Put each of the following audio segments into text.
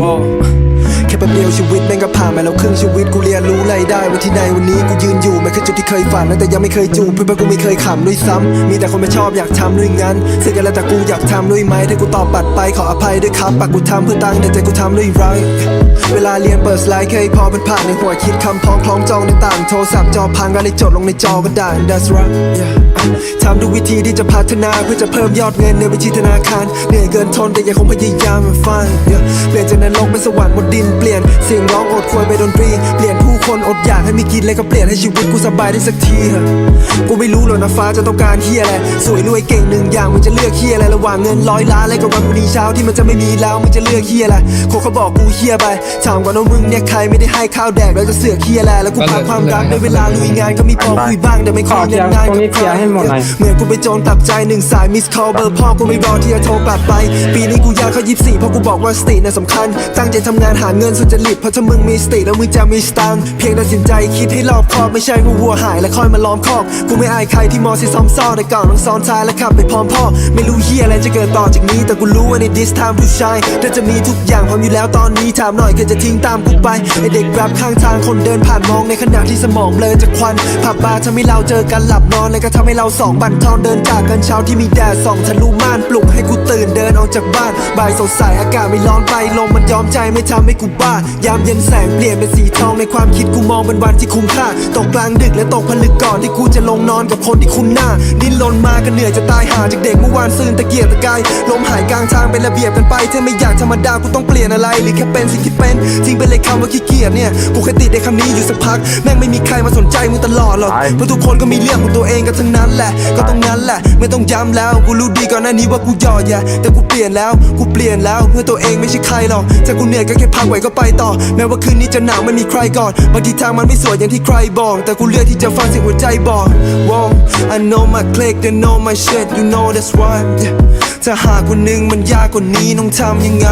ว้ ยวชีวิตแม่งก็ผ่านมาแล้วครึ่งชีวิตกูเรียนรู้อะไรได้วันที่ในวันนี้กูยืนอยู่มันคือจุดที่เคยฝันแต่ยังไม่เคยจูบเพื่อนๆกูไม่เคยขำด้วยซ้ำมีแต่คนไม่ชอบอยากทำด้วยงั้นซึ่งกันแล้วแต่กูอยากทำด้วยไหมถ้ากูตอบปัดไปขออภัยด้วยครับปากกูทำเพื่อตั้งแต่ใจกูทำด้วยไรเวลาเรียนเปิดสไลด์เคยพอเป็นผ่านในหัวคิดคำพ้องคล้องจองในต่างโทรศัพท์จอพังก็เลยจดลงในจอก็ได้ that's right yeah ทำทุกวิธีที่จะพัฒนาเพื่อจะเพิ่มยอดเงินในบัญชีธนาคารเหนื่อยเกินทนแต่ยังคงพยายามมันฟันเปลี่ยนจากนรกเป็นสวรรค์บนดินเปลี่ยนเสียงร้องอดควรไปดนตรีเปลี่ย นผู้คนอดอยากให้มีกินและก็เปลี่ยนให้ชีวิตกูสบายได้สักทีกูไม่รู้หรอกนะฟ้าจะต้องการเฮียอะไรสวยรวยเก่งหนึ่งอย่างมึงจะเลือกเฮียอะไรระหว่างเงินร้อยล้านและกับวันพรุ่งนี้เช้าที่มันจะไม่มีแล้วมึงจะเลือกเฮียอะไรคนเขาบอกกูเฮียไปถามก่อนว่ามึงเนี่ยใครไม่ได้ให้ข้าวแดกแล้วจะเสือกเฮียอะไรแล้วกูพาความรักในเวลาลุยงานก็มีพอคุยบ้างแต่ไม่ค่อยยังง่ายตรงนี้เคลียร์ให้หมดหน่อยเหมือนกูไปโจรตับใจหนึ่งสายมิสคอลเบอร์พ่อกูไม่รอที่จะโทรกลับไป ปีนี้กูอยากเข้ายิบสี่เพราะกูบอกว่าสติน่ะสำคัญ ตั้งใจทำงานหาเงินสุจริตเพราะถ้ามึงมีสติแล้วมึงจะมีสตังค์เพียงตัดสินใจคิดให้รอบคอบไม่ใช่ว่าวัวหายแล้วค่อยมาล้อมคอกกูไม่อายใครที่มอสิซ้อมซ่อแต่ก่อนต้องซ้อนท้ายและขับไปพร้อมพ่อ ไม่รู้เฮียอะไรจะเกิดต่อจากนี้ แต่กูรู้ว่าใน this time to shine ถ้าจะมีทุกอย่างพร้อมอยู่แล้วตอนนี้ถามหน่อยเคยจะทิ้งตามกูไปไอเด็กแรปข้างทางคนเดินผ่านมองในขณะที่สมองเบลอจากควันผับบาร์ทำให้เราเจอกันหลับนอนและก็ทำให้เราสองบันทอนเดินจากกันเช้าที่มีแดดส่องทะลุม่านปลุก อกจากบ้านบ่ายสดใสอากาศไม่ร้อนไปลมมันยอมใจไม่ทำให้กูบ้ายามเย็นแสงเปลี่ยนเป็นสีทองในความคิดกูมองเป็นวันที่คุ้มค่าตกกลางดึกและตกผลึกก่อนที่กูจะลงนอนกับคนที่คุ้นหน้า ดิ้นรนมาก็เหนื่อยจะตายหาจากเด็กเมื่อวานซืนตะเกียกตะกายลมหายกลางทางเป็นระเบียบกันไปถ้าไม่อยากธรรมดากูต้องเปลี่ยนอะไรหรือแค่เป็นสิ่งที่เป็นทิ้งไปเลยคำว่าขี้เกียจเนี่ยกูแค่ติดในคำนี้อยู่สักพักแม่งไม่มีใครมาสนใจมึงตลอดหรอกเพราะทุกคนก็มีเรื่องของตัวเองกันทั้งนั้นแหละก็ต้องนั้นแหละ ไม่ต้องย้ำแล้วกูรู้ดีก่อนหน้านี้ว่ากูหยอดอย่าแต่กูเปลี่ยนแล้ว กูเปลี่ยนแล้ว เพื่อตัวเองไม่ใช่ใครหรอกถ้ากูเหนื่อยก็แค่พักไหวก็ไปต่อ แม้ว่าคืนนี้จะหนาวไม่มีใครก่อนบางทีทางมันไม่สวยอย่างที่ใครบอก แต่กูเลือกที่จะฟังเสียงหัวใจบอก wow I know my click they know my shit you know that's why ถ้าหากวันหนึ่งมันยากกว่านี้ต้องทำยังไง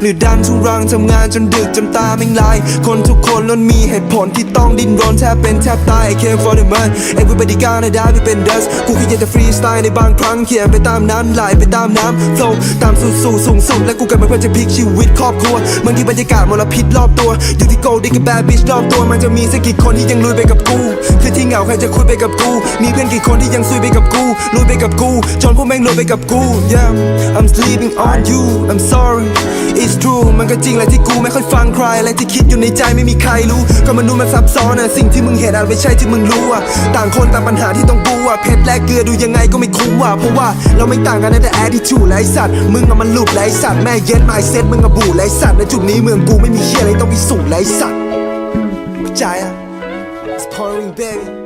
หรือดันทุรังทำงานจนดึกจนตาไม่ลาย คนทุกคนล้วนมีเหตุผลที่ต้องดิ้นรนแทบเป็นแทบตาย I came for the man everybody gonna die ไปเป็น dust กูแค่อยากจะฟรีสไตล์ในบางครั้งเขียนไปตามนั้นไหลไปตามน้ำ flow ตามสู่สู่สูงสุดและกูเกิดมาเพื่อจะพลิกชีวิตครอบครัวบางทีบรรยากาศมลพิษรอบตัว อยู่ที่โกลดิกับแบดบิชรอบตัวมันจะมีสักกี่คนที่ยังลุยไปกับกูคือที่เหงาใครจะคุยไปกับกู มีเพื่อนกี่คนที่ยังซุยไปกับกูลุยไปกับกูจนพวกแม่งรวยไปกับกู yeah I'm sleeping on you I'm sorry it's true มันก็จริงแหละที่กูไม่ค่อยฟังใครอะไรที่คิดอยู่ในใจไม่มีใครรู้ ก็มันุษย์มันซับซ้อนอะสิ่งที่มึงเห็นอาจไม่ใช่ที่มึงรู้อะต่างคนต่างปัญหาที่ต้องกูอะเพชรและเกลือดูยังไงก็ไม่คุ้มอะเพราะว่าเราไม่ต่างกันในแต่ attitude และไอ้สัตว์มึงอะมันหลุดและไอ้สัตว์แม่เย็ดมาไอเซ็ตมึงอะบูดและไอ้สัตว์ในจุดนี้เมืองกูไม่มีเฮียอะไรต้องพิสูจน์และไอ้สัตว์เข้าใจอะ It's pouring baby